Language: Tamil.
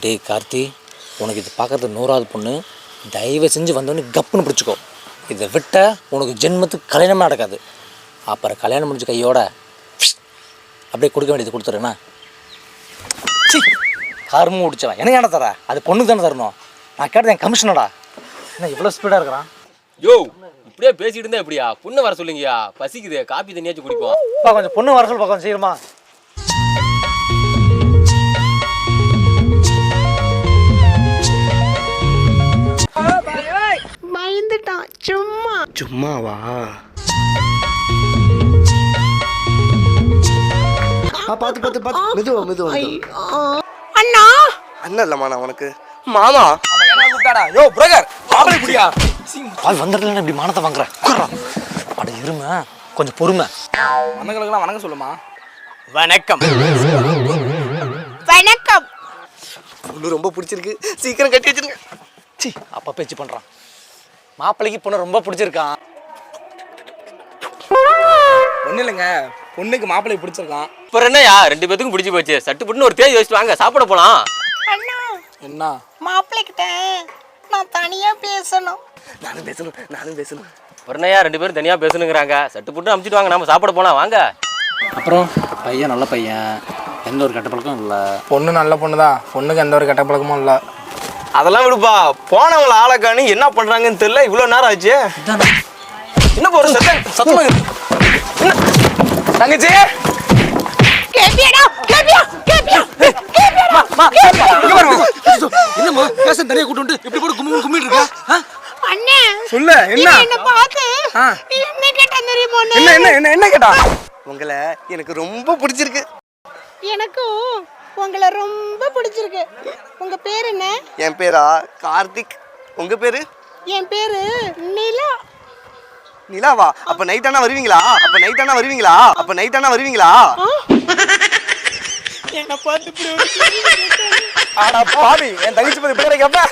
டேய் கார்த்தி உனக்கு இது பார்க்கறது நூறாவது பொண்ணு. தயவு செஞ்சு வந்தோடனே கப்புன்னு பிடிச்சிக்கோ. இதை விட்ட உனக்கு ஜென்மத்துக்கு கல்யாணமே நடக்காது. அப்புறம் கல்யாணம் முடிஞ்ச கையோட அப்படியே கொடுக்க வேண்டியது கொடுத்துருண்ணா சி கரும்பு முடிச்சவன் எனக்கு என்ன தர? அது பொண்ணுக்கு தானே தரணும். நான் கேட்டது என் கமிஷனடா என்ன இவ்வளோ ஸ்பீடாக இருக்கிறான்? யோ இப்படியே பேசிட்டு இருந்தா எப்படியா? பொண்ணு வர சொல்லுங்கயா பசிக்குது. காப்பி தண்ணியாச்சும் குடிப்போம். கொஞ்சம் பொண்ணு வர சொல்லு கொஞ்சம் சீக்கிரமா. சும்மா. சும்மாவா? ஆ பார்த்து பார்த்து பார்த்து மெதுவா மெதுவா. அண்ணா! அண்ணன் இல்லம்மா நான் உனக்கு. மாமா! என்ன கூப்பிட்டாடா? யோ பிரகர் மாப்பிளை அது வந்துடல இப்படி மானத்தை வாங்குறேன் உட்கார்றா. அட இருமை. கொஞ்சம் பொறுமை. அண்ணங்களுக்கெல்லாம் வணக்கம் சொல்லுமா. வணக்கம். வணக்கம். பொண்ணு ரொம்ப பிடிச்சிருக்கு. சீக்கிரம் கட்டி வச்சிருங்க. சி அப்பா பேச்சு பண்ணுறான் மாப்பிள்ளைக்கு பொண்ணு ரொம்ப பிடிச்சிருக்கான். ஒன்றும் இல்லைங்க. பொண்ணுக்கு மாப்பிள்ளை பிடிச்சிருக்கான். அப்புறம் என்னயா ரெண்டு பேத்துக்கும் பிடிச்சி போச்சு. சட்டு புட்டுன்னு ஒரு தேதி வச்சுட்டு வாங்க சாப்பிட போலாம். அண்ணா என்ன? மாப்பிள்ளைகிட்ட நான் தனியா பேசணும். நானும் பேசணும் நானும் பேசணும். என்னய்யா? ரெண்டு பேரும் தனியா பேசணுங்கிறாங்க. சட்டு புட்டு அமுச்சிட்டு வாங்க நம்ம சாப்பிட போலாம் வாங்க. அப்புறம் பையன் நல்ல பையன். எந்த ஒரு கெட்ட பழக்கம் இல்லை. பொண்ணு நல்ல பொண்ணு தான் பொண்ணுக்கு எந்த ஒரு கெட்ட பழக்கமும் இல்லை. அதெல்லாம் விடுப்பா. போனவங்கள ஆளை காணி என்ன பண்றாங்கன்னு தெரியல. இவ்வளவு நேரம் ஆச்சு என்ன போற சத்தம்? சத்தமா? தங்கச்சி? என்னம்மா பேச தனியாக கூட்டு இப்படி போட்டு கும்மி கும்மிட்டு இருக்கா? அண்ணே சொல்லு என்ன? என்ன பார்த்து. என்ன தெரியுமா? என்ன என்ன என்ன என்ன கேட்டா? உங்களை எனக்கு ரொம்ப பிடிச்சிருக்கு. எனக்கும் உங்களை ரொம்ப பிடிச்சிருக்கு. உங்க பேர் என்ன? என் பேரா? கார்த்திக். உங்க பேரு? என் பேரு நிலா. நிலாவா? அப்ப நைட் ஆனா வருவீங்களா? அப்ப நைட் ஆனா வருவீங்களா? அப்ப நைட் ஆனா வருவீங்களா? என்ன பார்த்து இப்படி ஒரு கேள்வி கேட்டாரு. ஆனா பாவி என் தங்கச்சி பத்தி பேரை கேப்பா